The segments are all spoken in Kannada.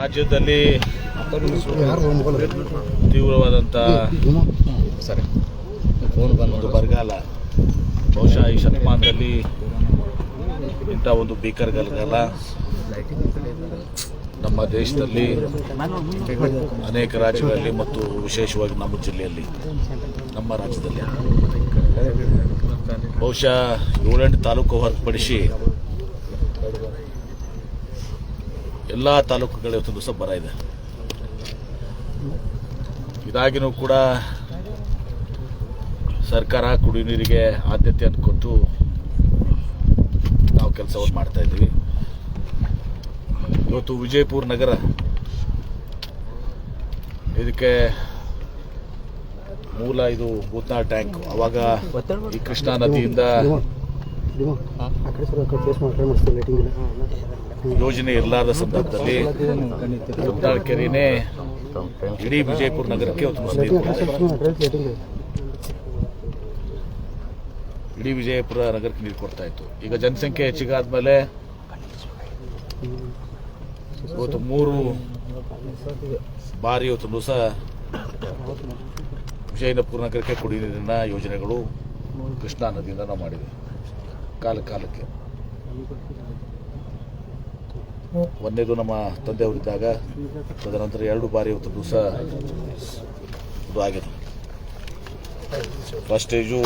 ರಾಜ್ಯದಲ್ಲಿ ತೀವ್ರವಾದಂಥ ಸರಿ. ಫೋನ್ ಬಂದು ಒಂದು ಬರಗಾಲ. ಬಹುಶಃ ಈ ಶತಮಾನದಲ್ಲಿ ಇಂಥ ಒಂದು ಭೀಕರ ಗಲಗಾಲ ನಮ್ಮ ದೇಶದಲ್ಲಿ ಅನೇಕ ರಾಜ್ಯಗಳಲ್ಲಿ ಮತ್ತು ವಿಶೇಷವಾಗಿ ನಮ್ಮ ಜಿಲ್ಲೆಯಲ್ಲಿ ನಮ್ಮ ರಾಜ್ಯದಲ್ಲಿ. ಬಹುಶಃ ಏಳೆಂಟು ತಾಲೂಕು ಹೊರತುಪಡಿಸಿ ಎಲ್ಲ ತಾಲೂಕುಗಳು ಇವತ್ತು ದಿವಸ ಬರ ಇದೆ. ಇದಾಗಿನೂ ಕೂಡ ಸರ್ಕಾರ ಕುಡಿಯುವ ನೀರಿಗೆ ಆದ್ಯತೆಯನ್ನು ಕೊಟ್ಟು ನಾವು ಕೆಲಸವನ್ನು ಮಾಡ್ತಾ ಇದ್ದೀವಿ. ಇವತ್ತು ವಿಜಯಪುರ ನಗರ ಇದಕ್ಕೆ ಮೂಲ ಇದು ಭೂತ್ನಾಳ್ ಟ್ಯಾಂಕ್. ಅವಾಗ ಈ ಕೃಷ್ಣಾ ನದಿಯಿಂದ ಯೋಜನೆ ಇರಲಾರದ ಸಂದರ್ಭದಲ್ಲಿ ಭೂತ್ನಾಳ್ ಕೆರೆನೇ ಇಡೀ ವಿಜಯಪುರ ನಗರಕ್ಕೆ. ಇಡೀ ವಿಜಯಪುರ ನಗರಕ್ಕೆ ನೀರು ಕೊಡ್ತಾ ಇತ್ತು. ಈಗ ಜನಸಂಖ್ಯೆ ಹೆಚ್ಚಿಗಾದ್ಮೇಲೆ ಇವತ್ತು ಮೂರು ಬಾರಿ ಇವತ್ತು ದಿವಸ ವಿಜಯನಪುರ ನಗರಕ್ಕೆ ಕುಡಿಯುವ ನೀರಿನ ಯೋಜನೆಗಳು ಕೃಷ್ಣಾ ನದಿಯಿಂದ ನಾವು ಮಾಡಿದ್ವಿ. ಕಾಲ ಕಾಲಕ್ಕೆ. ಒಂದೇದು ನಮ್ಮ ತಂದೆಯವರಿದ್ದಾಗ ತದನಂತರ ಎರಡು ಬಾರಿ ಇವತ್ತು ದಿವಸ ಇದು ಆಗಿದೆ. ಫಸ್ಟ್ ಏಜು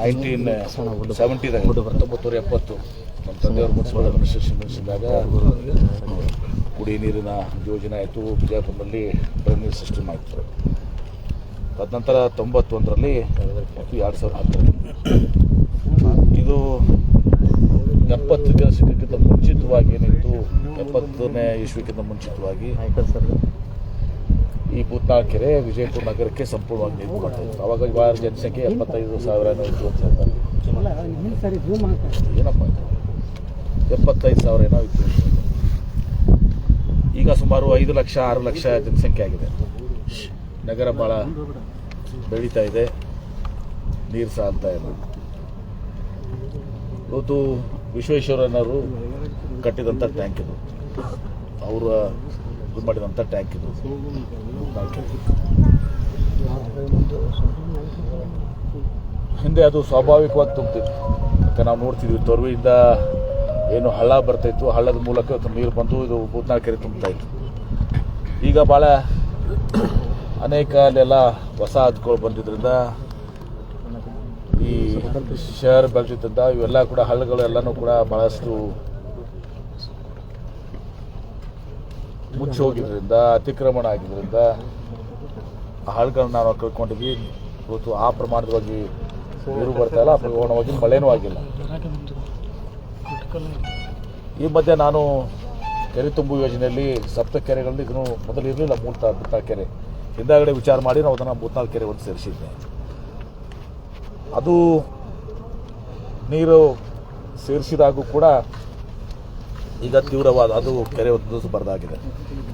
ನೈನ್ಟೀನ್ ಸೆವೆಂಟಿದಾಗ ಹತ್ತೊಂಬತ್ತು ಎಪ್ಪತ್ತು. ನಮ್ಮ ತಂದೆಯವರು ಮುನ್ಸಿಪಲ್ ಅಡ್ಮಿನಿಸ್ಟ್ರೇಷನ್ ನಡೆಸಿದಾಗ ಕುಡಿಯ ನೀರಿನ ಯೋಜನೆ ಆಯಿತು. ಬಿಜಾಪುರದಲ್ಲಿ ಡ್ರೈನೇಜ್ ಸಿಸ್ಟಮ್ ಆಯಿತು. ತದನಂತರ ತೊಂಬತ್ತೊಂದರಲ್ಲಿ ಎರಡು ಸಾವಿರದ ಹತ್ತರಲ್ಲಿ ಇದು ಎಪ್ಪತ್ತು ಸಿಕ್ಕಿಂತ ಮುಂಚಿತವಾಗಿ ಏನಿತ್ತು ಎಪ್ಪತ್ತನೇ ಇಸ್ವಿಕ್ಕಿಂತ ಮುಂಚಿತವಾಗಿ ಈ ಭೂತ್ನಾಳ್ ಕೆರೆ ವಿಜಯಪುರ ನಗರಕ್ಕೆ ಸಂಪೂರ್ಣವಾಗಿ ನೀರು ಕೊಡ್ತಾಯಿತ್ತು ಅವಾಗ ಇವಾಗ ಜನಸಂಖ್ಯೆ ಎಪ್ಪತ್ತೈದು ಸಾವಿರ ಇತ್ತು. ಅಂತ ಏನಪ್ಪ ಎಪ್ಪತ್ತೈದು ಸಾವಿರ ಏನೋ ಇತ್ತು. ಈಗ ಸುಮಾರು ಐದು ಲಕ್ಷ, ಆರು ಲಕ್ಷ ಜನಸಂಖ್ಯೆ ಆಗಿದೆ. ನಗರ ಭಾಳ ಬೆಳೀತಾ ಇದೆ. ನೀರು ಸಾಲ್ತಾ ಇಲ್ಲ. ಇವತ್ತು ವಿಶ್ವೇಶ್ವರಯ್ಯನವರು ಕಟ್ಟಿದಂಥ ಟ್ಯಾಂಕ್ ಇದು. ಅವರ ಇದು ಮಾಡಿದಂಥ ಟ್ಯಾಂಕ್ ಇದು. ಹಿಂದೆ ಅದು ಸ್ವಾಭಾವಿಕವಾಗಿ ತುಂಬ್ತಿತ್ತು. ಯಾಕೆ ನಾವು ನೋಡ್ತಿದ್ವಿ, ತೊರವಿಯಿಂದ ಏನು ಹಳ್ಳ ಬರ್ತಾಯಿತ್ತು ಹಳ್ಳದ ಮೂಲಕ ನೀರು ಬಂದು ಇದು ಭೂತ್ನಾಳ್ ಕೆರೆ ತುಂಬ್ತಾಯಿತ್ತು ಈಗ ಭಾಳ ಅನೇಕ ಅಲ್ಲೆಲ್ಲ ಹೊಸ ಹದ್ಗಳು ಬಂದಿದ್ದರಿಂದ ಈ ಶಹರ್ ಬೆಳೆದಿದ್ದರಿಂದ ಇವೆಲ್ಲ ಕೂಡ ಹಳ್ಳಗಳು ಎಲ್ಲನೂ ಕೂಡ ಬಹಳಷ್ಟು ಮುಚ್ಚಿ ಹೋಗಿದ್ದರಿಂದ ಅತಿಕ್ರಮಣ ಆಗಿದ್ದರಿಂದ ಆ ಹಳ್ಳಗಳನ್ನ ನಾವು ಕಳ್ಕೊಂಡಿದ್ವಿ. ಇವತ್ತು ಆ ಪ್ರಮಾಣದವಾಗಿ ನೀರು ಬರ್ತಾ ಇಲ್ಲ ಪ್ರಮಾಣವಾಗಿ ಮಳೆನೂ ಆಗಿಲ್ಲ. ಈ ಮಧ್ಯೆ ನಾನು ಕೆರೆ ತುಂಬು ಯೋಜನೆಯಲ್ಲಿ ಸಪ್ತ ಕೆರೆಗಳಲ್ಲಿ ಇದನ್ನು ಮೊದಲು ಇರಲಿಲ್ಲ ಭೂತ್ನಾಳ್ ಕೆರೆ. ಹಿಂದಾಗಡೆ ವಿಚಾರ ಮಾಡಿ ನಾವು ಅದನ್ನು ಮೂರ್ನಾಲ್ಕು ಕೆರೆ ಒಂದು ಸೇರಿಸಿದ್ದೆ ಅದು ನೀರು ಸೇರಿಸಿದಾಗೂ ಕೂಡ ಈಗ ತೀವ್ರವಾದ, ಅದು ಕೆರೆ ಒಂದು ಬರದಾಗಿದೆ.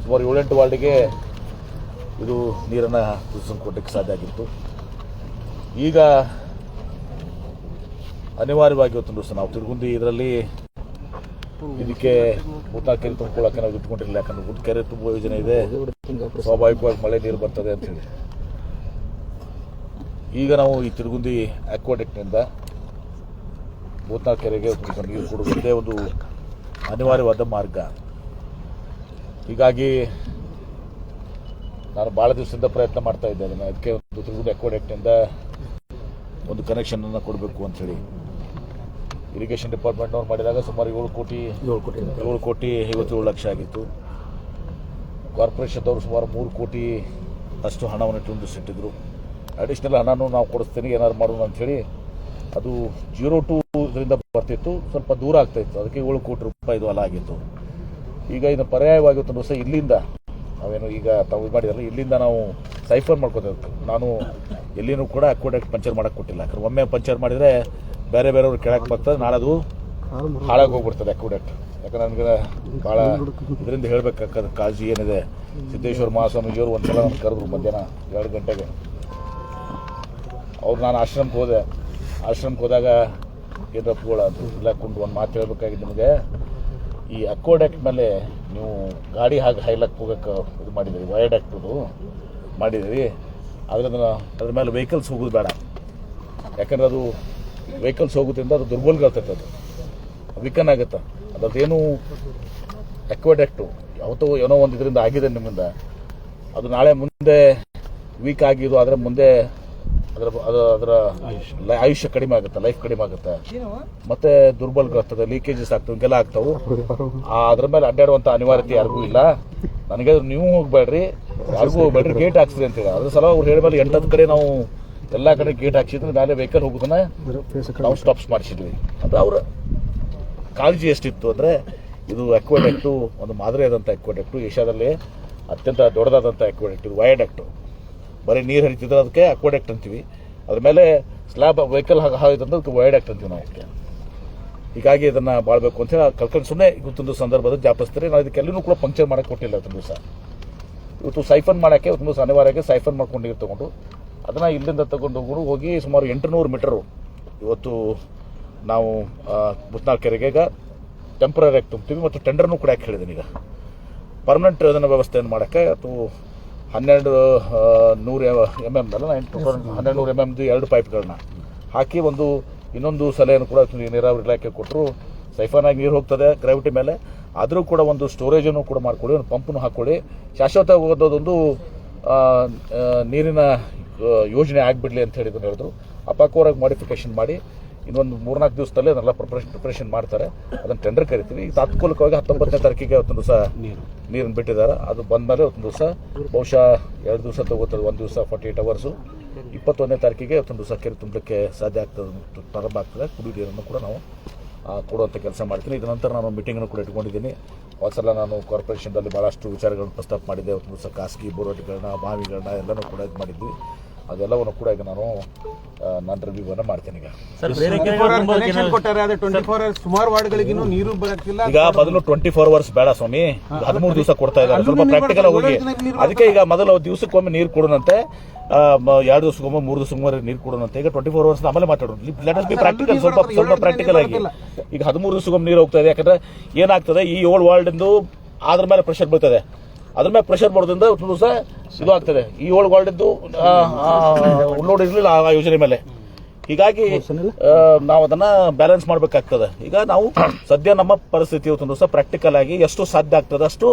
ಸುಮಾರು ಏಳೆಂಟು ವಾರ್ಡಿಗೆ ಇದು ನೀರನ್ನು ಕೊಡಲಿಕ್ಕೆ ಸಾಧ್ಯ ಆಗಿತ್ತು. ಈಗ ಅನಿವಾರ್ಯವಾಗಿ ಇವತ್ತು ನಾವು ತಿರುಗುಂದಿ ಇದರಲ್ಲಿ ಇದಕ್ಕೆ ಭೂತಾ ಕೆರೆ ತುಂಬಿಕೊಳ್ಳೋಕೆ ನಾವು ಇಟ್ಕೊಂಡಿರಲಿಲ್ಲ ಯಾಕಂದ್ರೆ ಗುಡ್ ಕೆರೆ ತುಂಬುವ ಯೋಜನೆ ಇದೆ. ಸ್ವಾಭಾವಿಕವಾಗಿ ಮಳೆ ನೀರು ಬರ್ತದೆ ಅಂತೇಳಿ ಈಗ ನಾವು ಈ ತಿರುಗುಂದಿ ಅಕ್ವಾಟೆಕ್ನಿಂದ ಭೂತ್ನಾಳ್ ಕೆರೆಗೆ ನೀರು ಕೊಡುವುದೇ ಒಂದು ಅನಿವಾರ್ಯವಾದ ಮಾರ್ಗ. ಹೀಗಾಗಿ ನಾನು ಭಾಳ ದಿವಸದಿಂದ ಪ್ರಯತ್ನ ಮಾಡ್ತಾ ಇದ್ದೆ ಅದನ್ನು ಅದಕ್ಕೆ ಒಂದು ತಿರುಗುಂದಿ ಅಕ್ವಾಡೆಕ್ಟ್ನಿಂದ ಒಂದು ಕನೆಕ್ಷನನ್ನು ಕೊಡಬೇಕು ಅಂಥೇಳಿ ಇರಿಗೇಷನ್ ಡಿಪಾರ್ಟ್ಮೆಂಟ್ನವ್ರು ಮಾಡಿದಾಗ ಸುಮಾರು ಏಳು ಕೋಟಿ ಏಳು ಕೋಟಿ ಏಳು ಕೋಟಿ ಐವತ್ತೇಳು ಲಕ್ಷ ಆಗಿತ್ತು. ಕಾರ್ಪೊರೇಷನ್ದವರು ಸುಮಾರು ಮೂರು ಕೋಟಿ ಅಷ್ಟು ಹಣವನ್ನು ತುಂಬಿಸಿಟ್ಟಿದ್ರು ಅಡಿಷ್ನಲ್ ಹಣನೂ ನಾವು ಕೊಡಿಸ್ತೀನಿ ಏನಾದ್ರು ಮಾಡೋಣ ಅಂಥೇಳಿ ಅದು ಜೀರೋ ಟು ಇದರಿಂದ ಬರ್ತಿತ್ತು ಸ್ವಲ್ಪ ದೂರ ಆಗ್ತಾಯಿತ್ತು ಅದಕ್ಕೆ ಏಳು ಕೋಟಿ ರೂಪಾಯಿ ಇದು ಅಲ್ಲ ಆಗಿತ್ತು. ಈಗ ಇದು ಪರ್ಯಾಯವಾಗಿತ್ತು ಹೊಸ ಇಲ್ಲಿಂದ ನಾವೇನು ಈಗ ತಾವು ಇದು ಮಾಡಿದಾರಲ್ಲ ಇಲ್ಲಿಂದ ನಾವು ಸೈಫರ್ ಮಾಡ್ಕೋತೇವೆ. ನಾನು ಎಲ್ಲಿನೂ ಕೂಡ ಅಕ್ವಡೆಕ್ಟ್ ಪಂಚರ್ ಮಾಡಕ್ಕೆ ಕೊಟ್ಟಿಲ್ಲ. ಯಾಕಂದ್ರೆ ಒಮ್ಮೆ ಪಂಚರ್ ಮಾಡಿದರೆ ಬೇರೆ ಬೇರೆಯವ್ರು ಕೆಳಕ್ಕೆ ಬರ್ತದೆ, ನಾಳೆ ಅದು ಹಾಳಾಗಿ ಹೋಗ್ಬಿಡ್ತದೆ ಅಕ್ವಾಡೆಕ್ಟ್ ಯಾಕಂದ್ರೆ ನನಗೆ ಭಾಳ ಇದರಿಂದ ಹೇಳ್ಬೇಕಾದ ಕಾಳಜಿ ಏನಿದೆ. ಸಿದ್ದೇಶ್ವರ ಮಹಾಸ್ವಾಮೀಜಿಯವರು ಒಂದು ಸಲ ನನ್ನ ಕರೆದ್ರು ಮಧ್ಯಾಹ್ನ ಎರಡು ಗಂಟೆಗೆ. ಅವ್ರು ನಾನು ಆಶ್ರಮಕ್ಕೆ ಹೋದೆ. ಆಶ್ರಮಕ್ಕೆ ಹೋದಾಗ ಏನಪ್ಪಗಳ ಇಲ್ಲ ಕುಂಡು ಒಂದು ಮಾತು ಹೇಳ್ಬೇಕಾಗಿದ್ದು ನಿಮಗೆ. ಈ ಅಕ್ವಾಡಕ್ಟ್ ಮೇಲೆ ನೀವು ಗಾಡಿ ಹಾಗೆ ಹೈಲಕ್ಕೆ ಹೋಗಕ್ಕೆ ಇದು ಮಾಡಿದಿರಿ ಮಾಡಿದ್ರಿ ಮಾಡಿದಿರಿ ಅದನ್ನು ಅದ್ರ ಮೇಲೆ ವೆಹಿಕಲ್ಸ್ ಹೋಗೋದು ಬೇಡ. ಯಾಕಂದ್ರೆ ಅದು ವೆಹಿಕಲ್ಸ್ ಹೋಗೋದ್ರಿಂದ ಅದು ದುರ್ಬಲಗಾಗ್ತೈತೆ ಅದು. ವೀಕನ್ ಆಗುತ್ತೆ? ಅದೇನು ಎಕ್ವಡೆಕ್ಟು ಯಾವತ್ತೋ ಏನೋ ಒಂದು ಇದರಿಂದ ಆಗಿದೆ ನಿಮ್ಮಿಂದ. ಅದು ನಾಳೆ ಮುಂದೆ ವೀಕ್ ಆಗಿದ್ದು ಆದರೆ ಮುಂದೆ ಅದರ ಅದು ಅದರ ಲೈ- ಆಯುಷ್ಯ. ಕಡಿಮೆ ಆಗುತ್ತೆ ಲೈಫ್ ಕಡಿಮೆ ಆಗುತ್ತೆ. ಮತ್ತೆ ದುರ್ಬಲಗಾಗ್ತದೆ ಲೀಕೇಜಸ್ ಆಗ್ತವೆ ಹಿಂಗೆಲ್ಲ ಆಗ್ತವು. ಆ, ಅದ್ರ ಮೇಲೆ ಅಡ್ಡಾಡುವಂಥ ಅನಿವಾರ್ಯತೆ ಯಾರಿಗೂ ಇಲ್ಲ. ನನಗೆ ನೀವು ಹೋಗ್ಬೇಡ್ರಿ ಯಾರಿಗೂ ಹೋಗ್ಬೇಡ್ರಿ ಗೇಟ್ ಹಾಕ್ಸ್ರಿ ಅಂತ ಹೇಳಿ. ಅದ್ರ ಸಲ ಅವ್ರು ಹೇಳಿದ್ಮೇಲೆ ಎಂಟತ್ತು ಕಡೆ ನಾವು ಎಲ್ಲಾ ಕಡೆ ಗೇಟ್ ಹಾಕ್ಸಿದ್ರೆ ಮೇಲೆ ವೆಹಿಕಲ್ ಹೋಗೋದನ್ನ ನಾವು ಸ್ಟಾಪ್ಸ್ ಮಾಡಿಸಿದ್ವಿ. ಅದು ಅವರ ಕಾಳಜಿ ಎಷ್ಟಿತ್ತು ಅಂದರೆ ಇದು ಅಕ್ವಾಡೆಕ್ಟು ಒಂದು ಮಾದರಿ ಆದಂಥ ಅಕ್ವಾಡೆಕ್ಟು ಏಷ್ಯಾದಲ್ಲಿ ಅತ್ಯಂತ ದೊಡ್ಡದಾದಂಥ ಅಕ್ವಾಡೆಕ್ಟ್ ಇದು ವಯಾಡೆಕ್ಟು ಬರೀ ನೀರು ಹರಿತಿದ್ರೆ ಅದಕ್ಕೆ ಅಕ್ವಾಡೆಕ್ಟ್ ಅಂತೀವಿ. ಅದ್ರ ಮೇಲೆ ಸ್ಲ್ಯಾಬ್ ವೆಹಿಕಲ್ ಹಾಕಿದ್ರೆ ಅದಕ್ಕೆ ವಯಾಡೆಕ್ಟ್ ಅಂತೀವಿ ನಾವು ಹೀಗಾಗಿ ಇದನ್ನ ಬಾಳ್ಬೇಕು ಅಂತ ಹೇಳಿ ಕಲ್ಕೊಂಡು ಸುಮ್ಮನೆ ಇವತ್ತೊಂದು ಸಂದರ್ಭದಲ್ಲಿ ಜಾಪಿಸ್ತಾರೆ. ನಾವು ಇದಕ್ಕೆಲ್ಲೂ ಕೂಡ ಪಂಕ್ಚರ್ ಮಾಡಕ್ಕೆ ಕೊಟ್ಟಿಲ್ಲ ಅದು ದಿವಸ. ಇವತ್ತು ಸೈಫನ್ ಮಾಡೋಕ್ಕೆ ಇವತ್ತು ದಿವಸ ಅನಿವಾರ್ಯಕ್ಕೆ ಸೈಫನ್ ಮಾಡ್ಕೊಂಡು ನೀರು ತಗೊಂಡು ಅದನ್ನು ಇಲ್ಲಿಂದ ತಗೊಂಡು ಹೋಗಿ ಹೋಗಿ ಸುಮಾರು ಎಂಟುನೂರು ಮೀಟರು ಇವತ್ತು ನಾವು ಮುತ್ನಾಳ್ ಕೆರೆಗೆ ಈಗ ಟೆಂಪ್ರರಿಯಾಗಿ ತುಂಬ್ತೀವಿ ಮತ್ತು ಟೆಂಡರ್ನು ಕೂಡ ಯಾಕೆ ಹೇಳಿದ್ದೀನಿ ಈಗ. ಪರ್ಮನೆಂಟ್ ಅದನ್ನು ವ್ಯವಸ್ಥೆಯನ್ನು ಮಾಡೋಕ್ಕೆ ಅಥವಾ ಹನ್ನೆರಡು ನೂರು ಎಂ ಎಂ ಅಲ್ಲ ಎಂಟು ಹನ್ನೆರಡು ನೂರು ಎಂ ಎಮ್ದು ಎರಡು ಪೈಪ್ಗಳನ್ನ ಹಾಕಿ ಒಂದು ಇನ್ನೊಂದು ಸಲಹೆಯನ್ನು ಕೂಡ ನೀರಾವರಿ ಇಲಾಖೆ ಕೊಟ್ಟರು ಸೈಫಾನ್ ಆಗಿ ನೀರು ಹೋಗ್ತದೆ ಗ್ರಾವಿಟಿ ಮೇಲೆ. ಆದರೂ ಕೂಡ ಒಂದು ಸ್ಟೋರೇಜನ್ನು ಕೂಡ ಮಾಡ್ಕೊಳ್ಳಿ ಒಂದು ಪಂಪನ್ನು ಹಾಕ್ಕೊಳ್ಳಿ ಶಾಶ್ವತವಾದದೊಂದು ನೀರಿನ ಯೋಜನೆ ಆಗಿಬಿಡಲಿ ಅಂತ ಹೇಳಿದ್ರು ಹೇಳಿದ್ರು ಅಪಾಕೋರಾಗಿ ಮಾಡಿಫಿಕೇಶನ್ ಮಾಡಿ ಇನ್ನೊಂದು ಮೂರ್ನಾಲ್ಕು ದಿವಸದಲ್ಲೇ ಅದನ್ನೆಲ್ಲ ಪ್ರಿಪ್ರೇಷನ್ ಪ್ರಿಪ್ರೇಷನ್ ಮಾಡ್ತಾರೆ. ಅದನ್ನು ಟೆಂಡರ್ ಕರಿತೀವಿ. ಈಗ ತಾತ್ಕಾಲಿಕವಾಗಿ ಹತ್ತೊಂಬತ್ತನೇ ತಾರೀಕಿಗೆ ಒಂದು ದಿವಸ ನೀರನ್ನು ಬಿಟ್ಟಿದ್ದಾರೆ. ಅದು ಬಂದಮೇಲೆ ಒಂದು ದಿವಸ ಬಹುಶಃ ಎರಡು ದಿವಸ ತಗೋತದೆ ಒಂದು ದಿವಸ ಫಾರ್ಟಿ ಏಟ್ ಅವರ್ಸು ಇಪ್ಪತ್ತೊಂದನೇ ತಾರೀಕಿಗೆ ಒಂದು ದಿವಸ ಕೆರೆ ತುಂಬಲಿಕ್ಕೆ ಸಾಧ್ಯ ಆಗ್ತದೆ ಪ್ರಾರಂಭ ಆಗ್ತದೆ. ಕುಡಿಯೋ ನೀರನ್ನು ಕೂಡ ನಾವು ಕೊಡುವಂಥ ಕೆಲಸ ಮಾಡ್ತೀನಿ. ಇದ ನಂತರ ನಾನು ಮೀಟಿಂಗನ್ನು ಕೂಡ ಇಟ್ಕೊಂಡಿದ್ದೀನಿ. ಸಲ ನಾನು ಕಾರ್ಪೊರೇಷನ್ದಲ್ಲಿ ಭಾಳಷ್ಟು ವಿಚಾರಗಳನ್ನು ಪ್ರಸ್ತಾಪ ಮಾಡಿದ್ದೆ. ಒಂದು ದಿವಸ ಖಾಸಗಿ ಬೋರ್ವೆಟ್ಗಳನ್ನ ಬಾವಿಗಳನ್ನ ಎಲ್ಲನೂ ಕೂಡ ಇದು ಮಾಡಿದ್ವಿ. ಅದೆಲ್ಲವನ್ನು ಕೂಡ ಈಗ ನಾನು ನನ್ನ ನಾನು ರಿವ್ಯೂವನ್ನು ಮಾಡ್ತೇನೆ ಈಗ. ನೀರು ಬರಕ್ಕಿಲ್ಲ. ಈಗ ಮೊದಲು ಟ್ವೆಂಟಿ ಫೋರ್ ಅವರ್ಸ್ ಬೇಡ ಸ್ವಾಮಿ. ಹದಿಮೂರು ದಿವಸ ಕೊಡ್ತಾ ಇದ್ದಾರೆ. ಸ್ವಲ್ಪ ಪ್ರಾಕ್ಟಿಕಲ್ ಹೋಗಿ. ಅದಕ್ಕೆ ಈಗ ಮೊದಲು ದಿವಸಕ್ಕೊಮ್ಮೆ ನೀರು ಕೊಡೋಣಂತೆ. ಎರಡು ದಿವಸಕ್ಕೊಮ್ಮೆ ಮೂರು ದಿವಸಕ್ಕೊಮ್ಮೆ ನೀರು ಕೊಡೋಣಂತೆ. ಈಗ ಟ್ವೆಂಟಿ ಫೋರ್ ಅವರ್ಸ್ ಆಮೇಲೆ ಮಾತಾಡೋಣ ಲೆಟ್ ಅಸ್ ಬಿ ಪ್ರಾಕ್ಟಿಕಲ್ ಸ್ವಲ್ಪ ಸ್ವಲ್ಪ ಪ್ರಾಕ್ಟಿಕಲ್ ಆಗಿ. ಈಗ ಹದಿಮೂರು ದಿವಸಕ್ಕೊಮ್ಮೆ ನೀರು ಹೋಗ್ತಾ ಇದೆ. ಯಾಕಂದ್ರೆ ಏನಾಗ್ತದೆ ಈ ಏಳು ವಾರ್ಡಿಂದು ಅದ್ರ ಮೇಲೆ ಪ್ರೆಷರ್ ಬೀಳ್ತದೆ. ಅದ್ರ ಮೇಲೆ ಪ್ರೆಷರ್ ಬರೋದ್ರಿಂದ ಒಂದು ದಿವಸ ಇದು ಆಗ್ತದೆ ಈ ಏಳು ವಾರ್ಡಿದ್ದು ಉಳ್ಳೋಡ್ ಇರಲಿಲ್ಲ ಆ ಯೋಜನೆ ಮೇಲೆ. ಹೀಗಾಗಿ ನಾವು ಅದನ್ನ ಬ್ಯಾಲೆನ್ಸ್ ಮಾಡಬೇಕಾಗ್ತದೆ. ಈಗ ನಾವು ಸದ್ಯ ನಮ್ಮ ಪರಿಸ್ಥಿತಿ ಇವತ್ತೊಂದು ದಿವಸ ಪ್ರಾಕ್ಟಿಕಲ್ ಆಗಿ ಎಷ್ಟು ಸಾಧ್ಯ ಆಗ್ತದೆ ಅಷ್ಟು